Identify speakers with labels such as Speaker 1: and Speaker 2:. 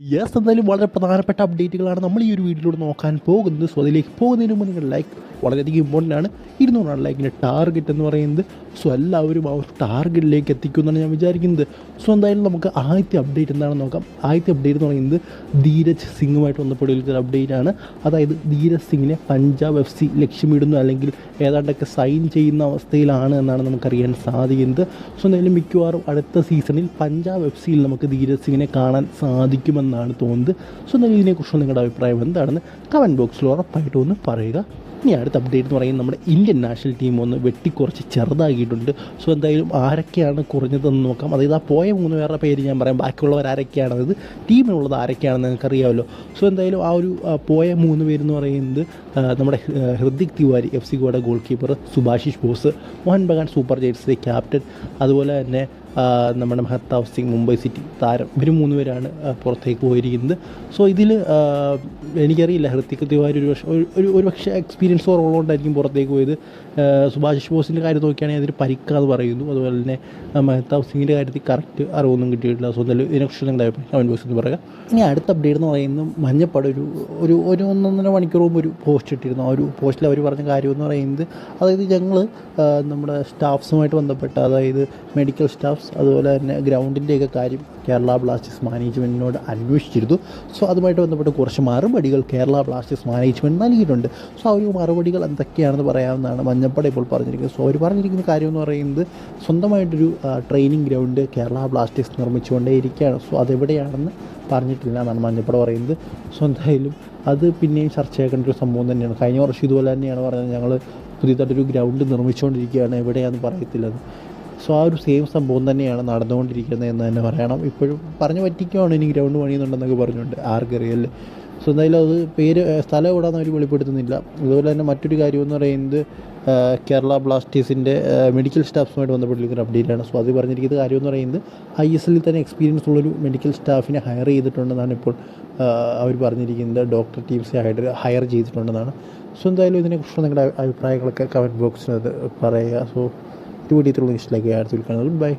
Speaker 1: Yes എന്തായാലും വളരെ പ്രധാനപ്പെട്ട അപ്ഡേറ്റുകളാണ് നമ്മൾ ഈ ഒരു വീഡിയോയിലൂടെ നോക്കാൻ പോകുന്നത്. സോ അതിലേക്ക് പോകുന്നതിന് മുമ്പ് നിങ്ങൾ ലൈക്ക് വളരെയധികം ഇമ്പോർട്ടന്റ് ആണ് ഇരുന്നൂറാണ് ലൈക്കിന്റെ ടാർഗറ്റ് എന്ന് പറയുന്നത്. സോ എല്ലാവരും ആ ഒരു ടാർഗറ്റിലേക്ക് എത്തിക്കുമെന്നാണ് ഞാൻ വിചാരിക്കുന്നത്. സോ എന്തായാലും നമുക്ക് ആദ്യത്തെ അപ്ഡേറ്റ് എന്താണെന്ന് നോക്കാം. ആദ്യത്തെ അപ്ഡേറ്റ് എന്ന് പറയുന്നത് ധീരജ് സിംഗുമായിട്ട് ബന്ധപ്പെട്ട ഒരു അപ്ഡേറ്റ് ആണ്. അതായത് ധീരജ് സിംഗിനെ പഞ്ചാബ് എഫ് സി ലക്ഷ്യമിടുന്നു അല്ലെങ്കിൽ ഏതാണ്ടൊക്കെ സൈൻ ചെയ്യുന്ന അവസ്ഥയിലാണ് എന്നാണ് നമുക്കറിയാൻ സാധിക്കുന്നത്. സോ എന്തായാലും മിക്കവാറും അടുത്ത സീസണിൽ പഞ്ചാബ് എഫ് സിയിൽ നമുക്ക് ധീരജ് സിംഗിനെ കാണാൻ സാധിക്കുമെന്നാണ് തോന്നുന്നത്. സോ നിങ്ങൾ ഇതിനെക്കുറിച്ചുള്ള നിങ്ങളുടെ അഭിപ്രായം എന്താണെന്ന് കമന്റ് ബോക്സിൽ ഉറപ്പായിട്ടും ഒന്ന് പറയുക. ഇനി അടുത്ത അപ്ഡേറ്റ് എന്ന് പറയുന്നത് നമ്മുടെ ഇന്ത്യൻ നാഷണൽ ടീം ഒന്ന് വെട്ടിക്കുറച്ച് ചെറുതാക്കിയിട്ടുണ്ട്. സോ എന്തായാലും ആരൊക്കെയാണ് കുറഞ്ഞതെന്ന് നോക്കാം. അതായത് ആ പോയ മൂന്ന് പേരുടെ പേര് ഞാൻ പറയാം. ബാക്കിയുള്ളവർ ആരൊക്കെയാണ്? അതായത് ടീമിനുള്ളത് ആരൊക്കെയാണെന്ന് നിങ്ങൾക്ക് അറിയാമല്ലോ സോ എന്തായാലും ആ ഒരു പോയ മൂന്ന് പേരെന്ന് പറയുന്നത് നമ്മുടെ ഹൃദിക് തിവാരി എഫ് സി ഗോയുടെ goalkeeper Subhasish Bose Mohun Bagan super ജയൻസിലെ ക്യാപ്റ്റൻ അതുപോലെ തന്നെ നമ്മുടെ മഹത്താവ് സിംഗ് മുംബൈ സിറ്റി താരം. ഇവർ മൂന്ന് പേരാണ് പുറത്തേക്ക് പോയിരിക്കുന്നത്. സോ ഇതിൽ എനിക്കറിയില്ല ഹൃത്തിക് തിവാരി ഒരു പക്ഷേ ഒരു ഒരു പക്ഷേ എക്സ്പീരിയൻസ് കുറവുള്ളതുകൊണ്ടായിരിക്കും പുറത്തേക്ക് പോയത്. സുഭാഷ് ബോസിന്റെ കാര്യം നോക്കുകയാണെങ്കിൽ അതിൽ പരിക്കാന്ന് പറയുന്നു. അതുപോലെ തന്നെ മെഹ്താബ് സിംഗിന്റെ കാര്യത്തിൽ കറക്റ്റ് അറിവൊന്നും കിട്ടിയിട്ടില്ല. സോ എന്തായാലും ഇതിനെക്കുറിച്ച് നിങ്ങളുടെ അഭിപ്രായം കമന്റ് ബോക്സിൽ പറയുക ഇനി അടുത്ത അപ്ഡേറ്റ് എന്ന് പറയുന്നത് മഞ്ഞപ്പാട് ഒരു ഒരു ഒരു ഒന്നൊന്നര മണിക്കൂർ മുമ്പ് ഒരു പോസ്റ്റ് ഇട്ടിരുന്നു. ആ ഒരു പോസ്റ്റിൽ അവർ പറഞ്ഞ കാര്യം എന്ന് പറയുന്നത് അതായത് ഞങ്ങൾ നമ്മുടെ സ്റ്റാഫ്സുമായിട്ട് ബന്ധപ്പെട്ട അതായത് മെഡിക്കൽ സ്റ്റാഫ്സ് അതുപോലെ തന്നെ ഗ്രൗണ്ടിന്റെയൊക്കെ കാര്യം കേരള ബ്ലാസ്റ്റേഴ്സ് മാനേജ്മെന്റിനോട് അന്വേഷിച്ചിരുന്നു. സോ അതുമായിട്ട് ബന്ധപ്പെട്ട് കുറച്ച് മറുപടികൾ കേരള ബ്ലാസ്റ്റേഴ്സ് മാനേജ്മെന്റ് നൽകിയിട്ടുണ്ട്. സോ അവർ മറുപടികൾ എന്തൊക്കെയാണെന്ന് പറയാവുന്നതാണ് മഞ്ഞപ്പട ഇപ്പോൾ പറഞ്ഞിരിക്കുന്നത്. സോ അവർ പറഞ്ഞിരിക്കുന്ന കാര്യം എന്ന് പറയുന്നത് സ്വന്തമായിട്ടൊരു ട്രെയിനിങ് ഗ്രൗണ്ട് കേരള ബ്ലാസ്റ്റേഴ്സ് നിർമ്മിച്ചുകൊണ്ടേയിരിക്കുകയാണ്. സോ അതെവിടെയാണെന്ന് പറഞ്ഞിട്ടില്ല എന്നാണ് മഞ്ഞപ്പട പറയുന്നത്. സോ എന്തായാലും അത് പിന്നെയും ചർച്ചയാക്കേണ്ട ഒരു സംഭവം തന്നെയാണ്. കഴിഞ്ഞ വർഷം ഇതുപോലെ തന്നെയാണ് പറഞ്ഞത്. ഞങ്ങൾ പുതിയതായിട്ടൊരു ഗ്രൗണ്ട് നിർമ്മിച്ചുകൊണ്ടിരിക്കുകയാണ്. എവിടെയാണെന്ന് പറയത്തില്ലെന്ന് സോ ആ ഒരു സെയിം സംഭവം തന്നെയാണ് നടന്നുകൊണ്ടിരിക്കുന്നത് എന്ന് തന്നെ പറയണം. ഇപ്പോഴും പറഞ്ഞു പറ്റിക്കുവാണ് ഇനി ഗ്രൗണ്ട് പണിയുന്നുണ്ടെന്നൊക്കെ പറഞ്ഞുകൊണ്ട്. ആർക്കറിയല്ലേ സോ എന്തായാലും അത് പേര് സ്ഥലം എവിടെയാണെന്ന് അവർ വെളിപ്പെടുത്തുന്നില്ല. അതുപോലെ തന്നെ മറ്റൊരു കാര്യം എന്ന് പറയുന്നത് കേരള ബ്ലാസ്റ്റേഴ്സിന്റെ മെഡിക്കൽ സ്റ്റാഫ്സുമായിട്ട് ബന്ധപ്പെട്ടിരിക്കുന്ന അപ്ഡേറ്റ് ആണ്. സോ അത് പറഞ്ഞിരിക്കുന്ന കാര്യം എന്ന് പറയുന്നത് ഐ എസ് എല്ലിൽ തന്നെ എക്സ്പീരിയൻസ് ഉള്ളൊരു മെഡിക്കൽ സ്റ്റാഫിനെ ഹയർ ചെയ്തിട്ടുണ്ടെന്നാണ് ഇപ്പോൾ അവർ പറഞ്ഞിരിക്കുന്നത്. ഡോക്ടർ ടീംസ് ഹയർ ഹയർ ചെയ്തിട്ടുണ്ടെന്നാണ്. സോ എന്തായാലും ഇതിനെക്കുറിച്ച് നിങ്ങളുടെ അഭിപ്രായങ്ങളൊക്കെ കമന്റ് ബോക്സിനത് പറയുക. സോ ഇത് വീഡിയോ ഇത്രയുള്ള. ഇഷ്ടമൊക്കെ അടുത്ത് വിൽക്കുന്നത് ബൈ